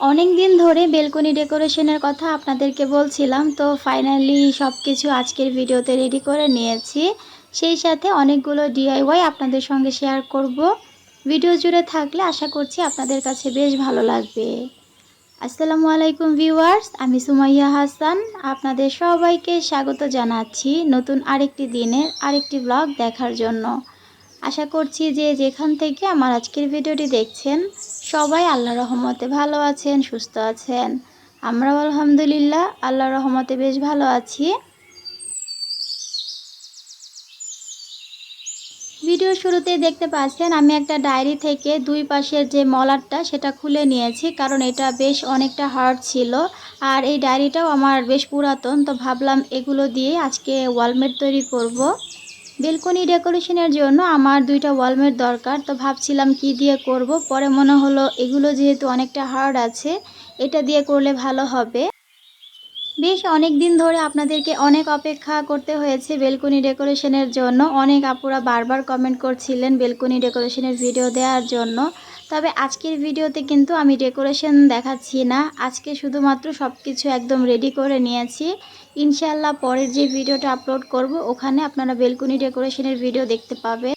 অনেক দিন ধরে বেলকনি ডেকোরেশনের কথা আপনাদেরকে বলছিলাম, তো ফাইনালি সব কিছু আজকের ভিডিওতে রেডি করে নিয়েছি। সেই সাথে অনেকগুলো ডিআইওয়াই আপনাদের সঙ্গে শেয়ার করব। ভিডিও জুড়ে থাকলে আশা করছি আপনাদের কাছে বেশ ভালো লাগবে। আসসালামু আলাইকুম ভিউয়ার্স আমি সুমাইয়া হাসান। আপনাদের সবাইকে স্বাগত জানাচ্ছি নতুন আরেকটি দিনের আরেকটি ব্লগ দেখার জন্য। আশা করছি যে যেখান থেকে আমার আজকের ভিডিওটি দেখছেন সবাই আল্লাহ রহমতে ভালো আছেন, সুস্থ আছেন। আমরাও আলহামদুলিল্লাহ আল্লাহ রহমতে বেশ ভালো আছি। ভিডিও শুরুতে দেখতে পাচ্ছেন, আমি একটা ডায়েরি থেকে দুই পাশের যে মলারটা সেটা খুলে নিয়েছি, কারণ এটা বেশ অনেকটা হার্ড ছিল। আর এই ডায়েরিটাও আমার বেশ পুরাতন, তো ভাবলাম এগুলো দিয়ে আজকে ওয়ালমেট তৈরি করব। বেলকনি ডেকোরেশনের জন্য আমার দুইটা ওয়ালমেট দরকার, তো ভাবছিলাম কি দিয়ে করব? পরে মনে হলো এগুলো যেহেতু অনেকটা হার্ড আছে, এটা দিয়ে করলে ভালো হবে। বেশ অনেক দিন ধরে আপনাদেরকে অনেক অপেক্ষা করতে হয়েছে বেলকনি ডেকোরেশনের জন্য। অনেক আপুরা বারবার কমেন্ট করছিলেন বেলকনি ডেকোরেশনের ভিডিও দেওয়ার জন্য। তবে আজকের ভিডিওতে কিন্তু আমি ডেকোরেশন দেখাচ্ছি না। আজকে শুধুমাত্র সব কিছু একদম রেডি করে নিয়েছি। ইনশাল্লাহ পরের যে ভিডিওটা আপলোড করব, ওখানে আপনারা বেলকুনি ডেকোরেশনের ভিডিও দেখতে পাবেন।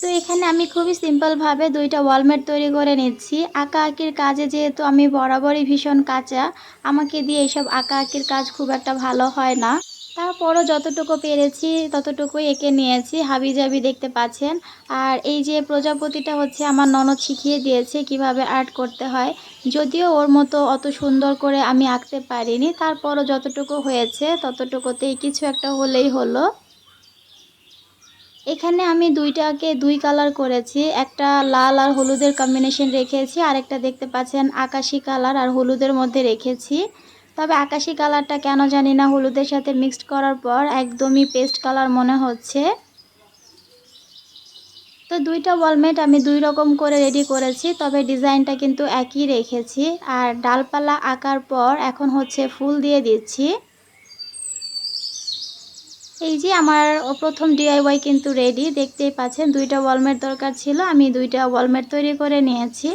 তো এখানে আমি খুবই সিম্পলভাবে দুইটা ওয়ালমেট তৈরি করে নিচ্ছি। আঁকা আঁকির কাজে যেহেতু আমি বরাবরই ভীষণ কাঁচা, আমাকে দিয়ে এইসব আঁকা আঁকির কাজ খুব একটা ভালো হয় না। তারপরও যতটুকু পেরেছি, ততটুকুই এঁকে নিয়েছি। হাবি জাবি দেখতে পাচ্ছেন। আর এই যে প্রজাপতিটা হচ্ছে আমার ননদ শিখিয়ে দিয়েছে কীভাবে আর্ট করতে হয়। যদিও ওর মতো অত সুন্দর করে আমি আঁকতে পারিনি। তারপরও যতটুকু হয়েছে, ততটুকুতেই কিছু একটা হলেই হলো। এখানে আমি দুইটাকে দুই কালার করেছি। একটা লাল আর হলুদের কম্বিনেশন রেখেছি। আরেকটা দেখতে পাচ্ছেন আকাশি কালার আর হলুদের মধ্যে রেখেছি। তবে আকাশি কালারটা কেন জানি না, হলুদের সাথে মিক্সড করার পর একদমই পেস্ট কালার মনে হচ্ছে। তো দুইটা ওয়ালমেট আমি দুই রকম করে রেডি করেছি, তবে ডিজাইনটা কিন্তু একই রেখেছি। আর ডালপালা আঁকার পর এখন হচ্ছে ফুল দিয়ে দিচ্ছি। এই যে আমার প্রথম ডিআইওয়াই কিন্তু রেডি দেখতেই পাচ্ছেন দুইটা ওয়ালমেট দরকার ছিল, আমি দুইটা ওয়ালমেট তৈরি করে নিয়েছি।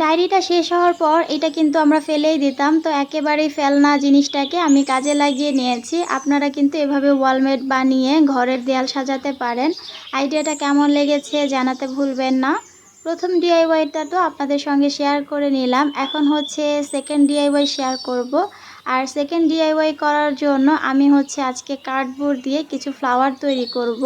ডায়েরিটা শেষ হওয়ার পর এটা কিন্তু আমরা ফেলেই দিতাম। তো একেবারেই ফেলনা জিনিসটাকে আমি কাজে লাগিয়ে নিয়েছি। আপনারা কিন্তু এভাবে ওয়ালমেট বানিয়ে ঘরের দেয়াল সাজাতে পারেন। আইডিয়াটা কেমন লেগেছে জানাতে ভুলবেন না। প্রথম ডিআইওয়াইটা তো আপনাদের সঙ্গে শেয়ার করে নিলাম। এখন হচ্ছে সেকেন্ড ডিআইওয়াই শেয়ার করব। আর সেকেন্ড ডিআইওয়াই করার জন্য আমি হচ্ছে আজকে কার্ডবোর্ড দিয়ে কিছু ফ্লাওয়ার তৈরি করব।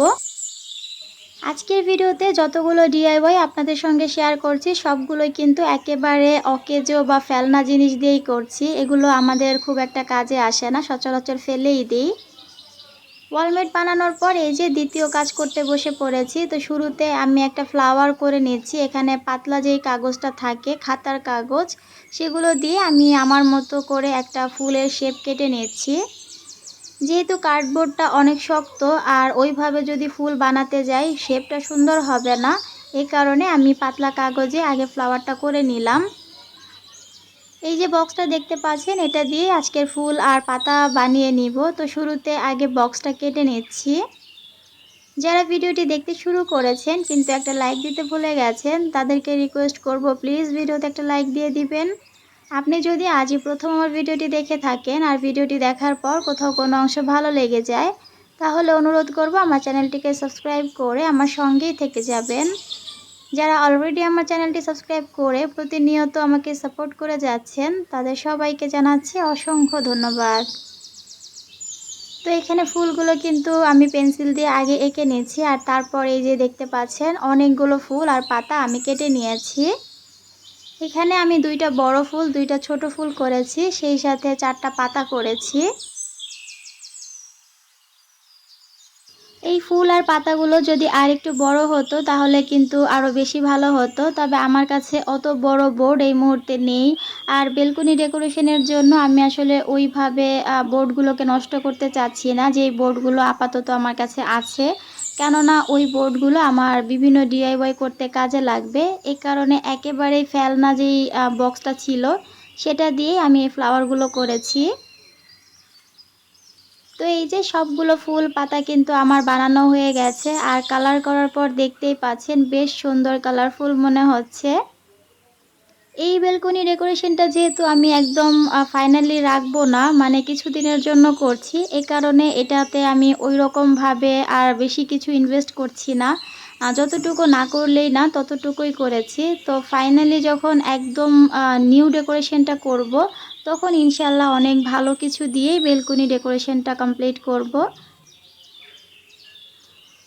আজকের ভিডিওতে যতগুলো ডিআইওয়াই আপনাদের সঙ্গে শেয়ার করছি, সবগুলোই কিন্তু একেবারে অকেজো বা ফেলনা জিনিস দিয়েই করছি। এগুলো আমাদের খুব একটা কাজে আসে না, সচরাচর ফেলেই দিই। ওয়ালমেট বানানোর পর এই যে দ্বিতীয় কাজ করতে বসে পড়েছি, তো শুরুতে আমি একটা ফ্লাওয়ার করে নিচ্ছি, এখানে পাতলা যেই কাগজটা থাকে, খাতার কাগজ, সেগুলো দিয়ে আমি আমার মতো করে একটা ফুলের শেপ কেটে নিচ্ছি। যেহেতু কার্ডবোর্ডটা অনেক শক্ত, আর ওইভাবে যদি ফুল বানাতে যাই শেপটা সুন্দর হবে না। এই কারণে আমি পাতলা কাগজে আগে ফ্লাওয়ারটা করে নিলাম। এই যে বক্সটা দেখতে পাচ্ছেন, এটা দিয়ে আজকের ফুল আর পাতা বানিয়ে নিব। তো শুরুতে আগে বক্সটা কেটে নিচ্ছি। যারা ভিডিওটি দেখতে শুরু করেছেন, কিন্তু একটা লাইক দিতে ভুলে গেছেন, তাদেরকে রিকোয়েস্ট করব প্লিজ ভিডিওতে একটা লাইক দিয়ে দিবেন। আপনি যদি আজই প্রথম আমার ভিডিওটি দেখে থাকেন আর ভিডিওটি দেখার পর কোথাও কোনো অংশ ভালো লেগে যায়, তাহলে অনুরোধ করব আমার চ্যানেলটিকে সাবস্ক্রাইব করে আমার সঙ্গেই থেকে যাবেন। যারা অলরেডি আমার চ্যানেলটি সাবস্ক্রাইব করে প্রতিনিয়ত আমাকে সাপোর্ট করে যাচ্ছেন, তাদের সবাইকে জানাচ্ছি অসংখ্য ধন্যবাদ। তো এখানে ফুলগুলো কিন্তু আমি পেন্সিল দিয়ে আগে এঁকে নিয়েছি, আর তারপর এই যে দেখতে পাচ্ছেন, অনেকগুলো ফুল আর পাতা আমি কেটে নিয়েছি। এখানে আমি দুইটা বড় ফুল, দুইটা ছোট ফুল করেছি, সেই সাথে চারটা পাতা করেছি। এই ফুল আর পাতাগুলো যদি আর একটু বড় হতো, তাহলে কিন্তু আরও বেশি ভালো হতো। তবে আমার কাছে অত বড় বোর্ড এই মুহূর্তে নেই। আর বেলকনি ডেকোরেশনের জন্য আমি আসলে ওইভাবে বোর্ডগুলোকে নষ্ট করতে চাচ্ছি না। যে বোর্ডগুলো আপাতত আমার কাছে আছে কেননা ওই বোর্ডগুলো আমার বিভিন্ন ডিআইওয়াই করতে কাজে লাগবে। এই কারণে একেবারেই ফেলনা যেই বক্সটা ছিল, সেটা দিয়ে আমি এই ফ্লাওয়ারগুলো করেছি। তো এই যে সবগুলো ফুল, পাতা কিন্তু আমার বানানো হয়ে গেছে। আর কালার করার পর দেখতেই পাচ্ছেন, বেশ সুন্দর কালারফুল মনে হচ্ছে। এই বেলকনি ডেকোরেশনটা যেহেতু আমি একদম ফাইনালি রাখব না মানে কিছুদিনের জন্য করছি, এ কারণে এটাতে আমি ওই রকমভাবে আর বেশি কিছু ইনভেস্ট করছি না। যতটুকু না করলেই না, ততটুকুই করেছি। তো ফাইনালি যখন একদম নিউ ডেকোরেশনটা করব, তখন ইনশাল্লাহ অনেক ভালো কিছু দিয়েই বেলকনি ডেকোরেশনটা কমপ্লিট করব।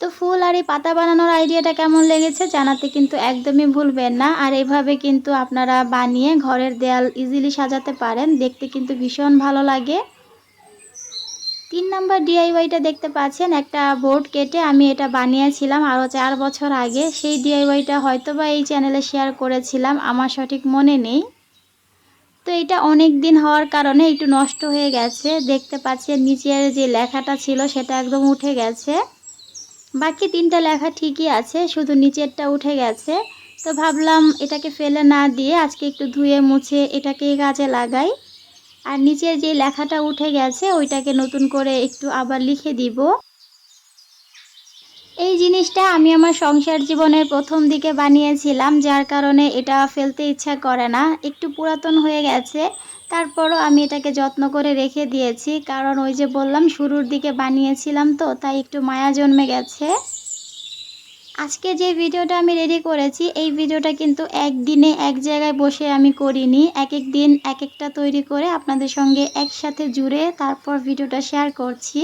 তো ফুল আর এই পাতা বানানোর আইডিয়াটা কেমন লেগেছে জানাতে কিন্তু একদমই ভুলবেন না। আর এভাবে কিন্তু আপনারা বানিয়ে ঘরের দেয়াল ইজিলি সাজাতে পারেন। দেখতে কিন্তু ভীষণ ভালো লাগে। তিন নাম্বার ডিআইওয়াইটা দেখতে পাচ্ছেন, একটা বোর্ড কেটে আমি এটা বানিয়েছিলাম আরও চার বছর আগে। সেই ডিআইওয়াইটা হয়তো বা এই চ্যানেলে শেয়ার করেছিলাম, আমার সঠিক মনে নেই। তো এটা অনেক দিন হওয়ার কারণে একটু নষ্ট হয়ে গেছে। দেখতে পাচ্ছেন নিচের যে লেখাটা ছিল সেটা একদম উঠে গেছে। বাকি তিনটা লেখা ঠিকই আছে, শুধু নিচেরটা উঠে গেছে। তো ভাবলাম এটাকে ফেলে না দিয়ে আজকে একটু ধুয়ে মুছে এটাকে কাজে লাগাই। আর নিচের যে লেখাটা উঠে গেছে, ওইটাকে নতুন করে একটু আবার লিখে দিব। এই জিনিসটা আমি আমার সংসার জীবনের প্রথম দিকে বানিয়েছিলাম, যার কারণে এটা ফেলতে ইচ্ছা করে না। একটু পুরাতন হয়ে গেছে তারপরও আমি এটাকে যত্ন করে রেখে দিয়েছি। কারণ ওই যে বললাম, শুরুর দিকে বানিয়েছিলাম তো, তাই একটু মায়া জন্মে গেছে। আজকে যে ভিডিওটা আমি রেডি করেছি, এই ভিডিওটা কিন্তু একদিনে এক জায়গায় বসে আমি করিনি। এক এক দিন এক একটা তৈরি করে আপনাদের সঙ্গে একসাথে জুড়ে তারপর ভিডিওটা শেয়ার করছি।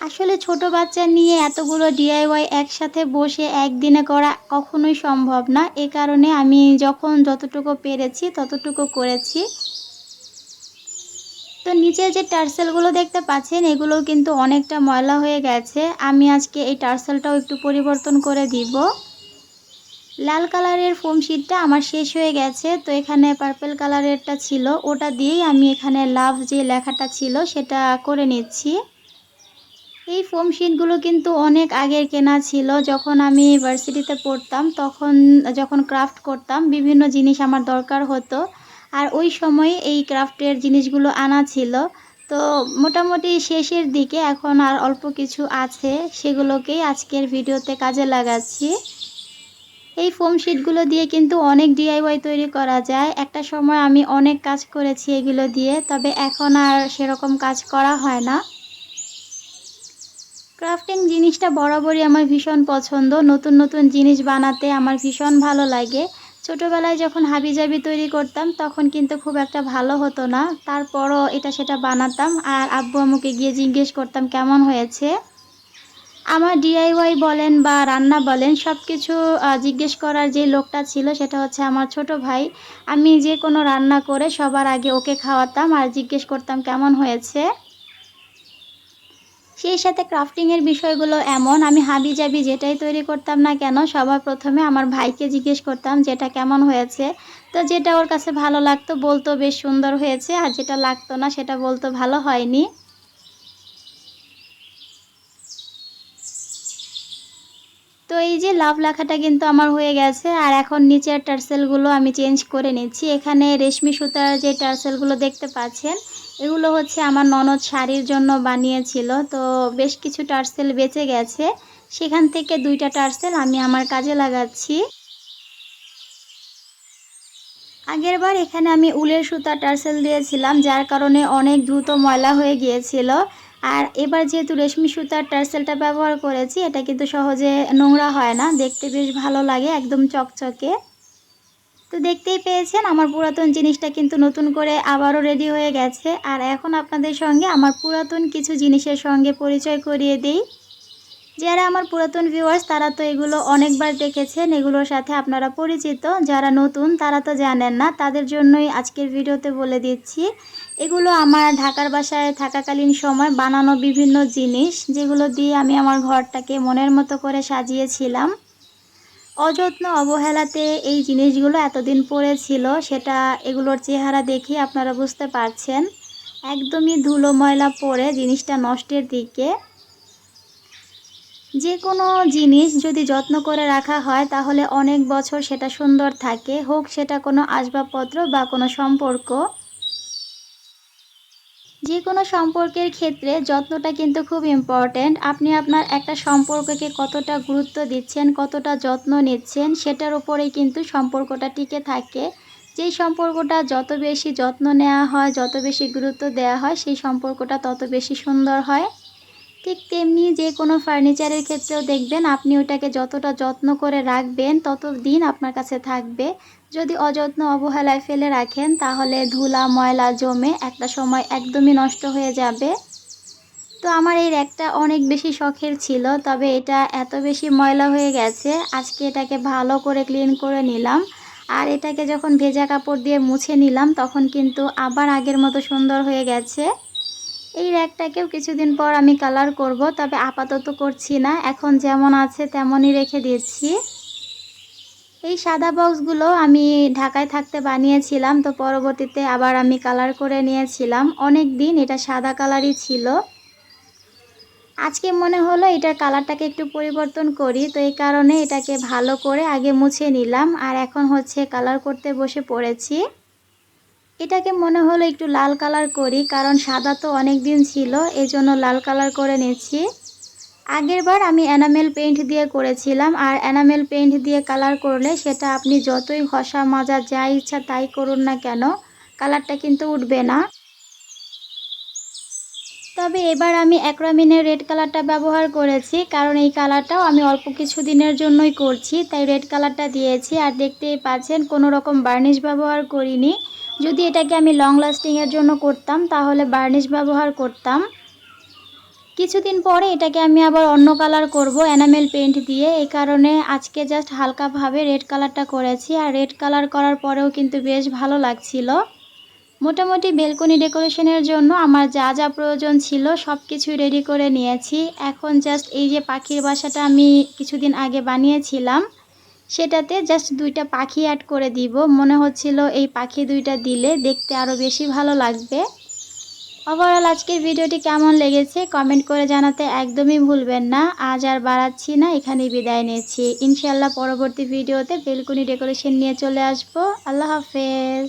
আসলে ছোট বাচ্চা নিয়ে এতগুলো ডিআইওয়াই একসাথে বসে একদিনে করা কখনোই সম্ভব না। এ কারণে আমি যখন যতটুকু পেরেছি, ততটুকু করেছি। তো নিচে যে টার্সেলগুলো দেখতে পাচ্ছেন এগুলো কিন্তু অনেকটা ময়লা হয়ে গেছে। আমি আজকে এই টার্সেলটাও একটু পরিবর্তন করে দিব। লাল কালারের ফোম শিটটা আমার শেষ হয়ে গেছে। তো এখানে পার্পেল কালারেরটা ছিল। ওটা দিয়েই আমি এখানে লাভ যে লেখাটা ছিল, সেটা করে নিচ্ছি। এই ফোম শিটগুলো কিন্তু অনেক আগের কেনা ছিল। যখন আমি ইউনিভার্সিটিতে পড়তাম, তখন, যখন ক্রাফট করতাম, বিভিন্ন জিনিস আমার দরকার হতো। আর ওই সময়ে এই ক্রাফটের জিনিসগুলো আনা ছিল। তো মোটামুটি শেষের দিকে এখন আর অল্প কিছু আছে, সেগুলোকেই আজকের ভিডিওতে কাজে লাগাচ্ছি। এই ফোম শিটগুলো দিয়ে কিন্তু অনেক ডিআইওয়াই তৈরি করা যায়। একটা সময় আমি অনেক কাজ করেছি এগুলো দিয়ে, তবে এখন আর সেরকম কাজ করা হয় না। ক্রাফটিং জিনিসটা বরাবরই আমার ভীষণ পছন্দ। নতুন নতুন জিনিস বানাতে আমার ভীষণ ভালো লাগে। ছোটোবেলায় যখন হাবিজাবি তৈরি করতাম, তখন কিন্তু খুব একটা ভালো হতো না। তারপরও এটা সেটা বানাতাম আর আব্বু আম্মুকে গিয়ে জিজ্ঞেস করতাম, কেমন হয়েছে? আমার ডিআইওয়াই বলেন বা রান্না বলেন সব কিছু জিজ্ঞেস করার যে লোকটা ছিল সেটা হচ্ছে আমার ছোট ভাই। আমি যে কোনো রান্না করে সবার আগে ওকে খাওয়াতাম আর জিজ্ঞেস করতাম, কেমন হয়েছে? সেই সাথে ক্রাফটিংয়ের বিষয়গুলো এমন। আমি হাবি জাবি যেটাই তৈরি করতাম না কেন, সবার প্রথমে আমার ভাইকে জিজ্ঞেস করতাম যেটা কেমন হয়েছে। তো যেটা ওর কাছে ভালো লাগতো বলতো বেশ সুন্দর হয়েছে, আর যেটা লাগতো না সেটা বলতো ভালো হয়নি। তো এই যে লাভ লেখাটা কিন্তু আমার হয়ে গেছে, আর এখন নিচের টার্সেলগুলো আমি চেঞ্জ করে নিচ্ছি। এখানে রেশমি সুতার যে টার্সেলগুলো দেখতে পাচ্ছেন এগুলো হচ্ছে আমার ননদ শাড়ির জন্য বানিয়েছিল। তো বেশ কিছু টার্সেল বেঁচে গেছে। সেখান থেকে দুইটা টার্সেল আমি আমার কাজে লাগাচ্ছি। আগের বার এখানে আমি উলের সুতা টার্সেল দিয়েছিলাম, যার কারণে অনেক দ্রুত ময়লা হয়ে গিয়েছিল। আর এবার যেহেতু রেশমি সুতার টার্সেলটা ব্যবহার করেছি, এটা কিন্তু সহজে নোংরা হয় না। দেখতে বেশ ভালো লাগে, একদম চকচকে। তো দেখতেই পেয়েছেন, আমার পুরাতন জিনিসটা কিন্তু নতুন করে আবারও রেডি হয়ে গেছে। আর এখন আপনাদের সঙ্গে আমার পুরাতন কিছু জিনিসের সঙ্গে পরিচয় করিয়ে দিই। যারা আমার পুরাতন ভিউয়ার্স তারা তো এগুলো অনেকবার দেখেছেন, এগুলোর সাথে আপনারা পরিচিত। যারা নতুন, তারা তো জানেন না, তাদের জন্যই আজকের ভিডিওতে বলে দিচ্ছি। এগুলো আমার ঢাকার বাসায় থাকাকালীন সময় বানানো বিভিন্ন জিনিস, যেগুলো দিয়ে আমি আমার ঘরটাকে মনের মতো করে সাজিয়েছিলাম। অযত্ন অবহেলাতে এই জিনিসগুলো এতদিন পড়েছিল, সেটা এগুলোর চেহারা দেখে আপনারা বুঝতে পারছেন। একদমই ধুলো ময়লা পরে জিনিসটা নষ্টের দিকে। যে কোনো জিনিস যদি যত্ন করে রাখা হয়, তাহলে অনেক বছর সেটা সুন্দর থাকে, হোক সেটা কোনো আসবাবপত্র বা কোনো সম্পর্ক। যে কোনো সম্পর্কের ক্ষেত্রে যত্নটা কিন্তু খুব ইম্পর্ট্যান্ট আপনি আপনার একটা সম্পর্ককে কতটা গুরুত্ব দিচ্ছেন, কতটা যত্ন নিচ্ছেন, সেটার উপরেই কিন্তু সম্পর্কটা টিকে থাকে। যেই সম্পর্কটা যত বেশি যত্ন নেওয়া হয়, যত বেশি গুরুত্ব দেওয়া হয়, সেই সম্পর্কটা তত বেশি সুন্দর হয়। ঠিক তেমনি যে কোনো ফার্নিচারের ক্ষেত্রেও দেখবেন, আপনি ওটাকে যতটা যত্ন করে রাখবেন তত দিন আপনার কাছে থাকবে। যদি অযত্ন অবহেলায় ফেলে রাখেন, তাহলে ধুলা, ময়লা জমে একটা সময় একদমই নষ্ট হয়ে যাবে। তো আমার এই র্যাকটা অনেক বেশি শখের ছিল, তবে এটা এত বেশি ময়লা হয়ে গেছে, আজকে এটাকে ভালো করে ক্লিন করে নিলাম। আর এটাকে যখন ভেজা কাপড় দিয়ে মুছে নিলাম, তখন কিন্তু আবার আগের মতো সুন্দর হয়ে গেছে। এই র্যাকটাকেও কিছুদিন পর আমি কালার করব, তবে আপাতত করছি না, এখন যেমন আছে তেমনই রেখে দিচ্ছি। এই সাদা বক্সগুলো আমি ঢাকায় থাকতে বানিয়েছিলাম, তো পরবর্তীতে আবার আমি কালার করে নিয়েছিলাম। অনেক দিন এটা সাদা কালারই ছিল। আজকে মনে হলো এটার কালারটাকে একটু পরিবর্তন করি, তো এই কারণে এটাকে ভালো করে আগে মুছে নিলাম, আর এখন হচ্ছে কালার করতে বসে পড়েছি। এটাকে মনে হলো একটু লাল কালার করি, কারণ সাদা তো অনেক দিন ছিল, এজন্য লাল কালার করে নিচ্ছি। আগের বার আমি এনামেল পেইন্ট দিয়ে করেছিলাম, আর এনামেল পেইন্ট দিয়ে কালার করলে সেটা আপনি যতই ঘষা মাজা যা ইচ্ছা তাই করুন না কেন কালারটা কিন্তু উঠবে না। তবে এবার আমি অ্যাক্রামিনের রেড কালারটা ব্যবহার করেছি, কারণ এই কালারটাও আমি অল্প কিছু দিনের জন্যই করছি, তাই রেড কালারটা দিয়েছি, আর দেখতেই পাচ্ছেন কোনো রকম বার্নিশ ব্যবহার করিনি। যদি এটাকে আমি লং লাস্টিংয়ের জন্য করতাম, তাহলে বার্নিশ ব্যবহার করতাম। কিছুদিন পরে এটাকে আমি আবার অন্য কালার করব এনামেল পেন্ট দিয়ে। এই কারণে আজকে জাস্ট হালকাভাবে রেড কালারটা করেছি। আর রেড কালার করার পরেও কিন্তু বেশ ভালো লাগছিল। মোটামুটি বেলকনি ডেকোরেশনের জন্য আমার যা যা প্রয়োজন ছিল সব কিছুই রেডি করে নিয়েছি। এখন জাস্ট এই যে পাখির বাসাটা আমি কিছুদিন আগে বানিয়েছিলাম, সেটাতে জাস্ট দুইটা পাখি অ্যাড করে দিব। মনে হচ্ছিল এই পাখি দুইটা দিলে দেখতে আরও বেশি ভালো লাগবে। ওভারঅল আজকের ভিডিওটি কেমন লেগেছে কমেন্ট করে জানাতে একদমই ভুলবেন না। আজ আর বাড়াচ্ছি না, এখানেই বিদায় নিয়েছি ইনশাল্লাহ পরবর্তী ভিডিওতে বেলকুনি ডেকোরেশন নিয়ে চলে আসব। আল্লাহ হাফেজ।